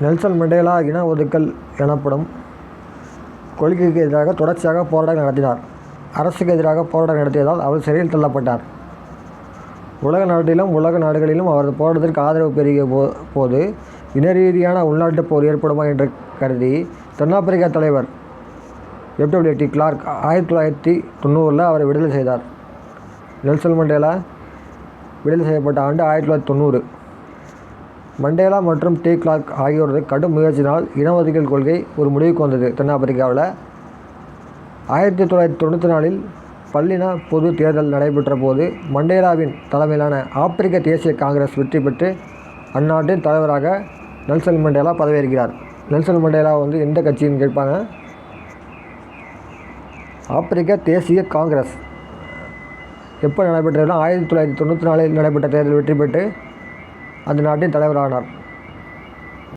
Nelson Mandela இன ஒதுக்கல் எனப்படும் கொள்கைக்கு எதிராக தொடர்ச்சியாக போராட்டம் நடத்தினார். அரசுக்கு எதிராக போராட்டம் நடத்தியதால் அவர் சிறையில் தள்ளப்பட்டார். உலக நாட்டிலும் உலக நாடுகளிலும் அவரது போராட்டத்திற்கு ஆதரவு பெருகிய போ போது இன ரீதியான உள்நாட்டுப் போர் ஏற்படுமா என்று கருதி தென்னாப்பிரிக்கா தலைவர் எஃப்டபிள்யூடி கிளார்க் ஆயிரத்தி தொள்ளாயிரத்தி தொண்ணூறில் அவரை விடுதலை செய்தார். நெல்சன் மண்டேலா விடுதலை செய்யப்பட்ட ஆண்டு ஆயிரத்தி தொள்ளாயிரத்தி தொண்ணூறு. மண்டேலா மற்றும் டி கிளார்க் ஆகியோரது கடும் முயற்சியினால் இனவதிகள் கொள்கை ஒரு முடிவுக்கு வந்தது. தென்னாப்பிரிக்காவில் ஆயிரத்தி தொள்ளாயிரத்தி தொண்ணூற்றி நாலில் பல்லின பொது தேர்தல் நடைபெற்ற போது மண்டேலாவின் தலைமையிலான ஆப்பிரிக்க தேசிய காங்கிரஸ் வெற்றி பெற்று அந்நாட்டின் தலைவராக நெல்சன் மண்டேலா பதவியேற்கிறார். நெல்சன் மண்டேலா வந்து எந்த கட்சின்னு கேட்பாங்க? ஆப்பிரிக்க தேசிய காங்கிரஸ். எப்போ நடைபெற்றதுனா ஆயிரத்தி தொள்ளாயிரத்தி தொண்ணூற்றி நாலில் நடைபெற்ற தேர்தல் வெற்றி பெற்று அந்த நாட்டின் தலைவரானார்.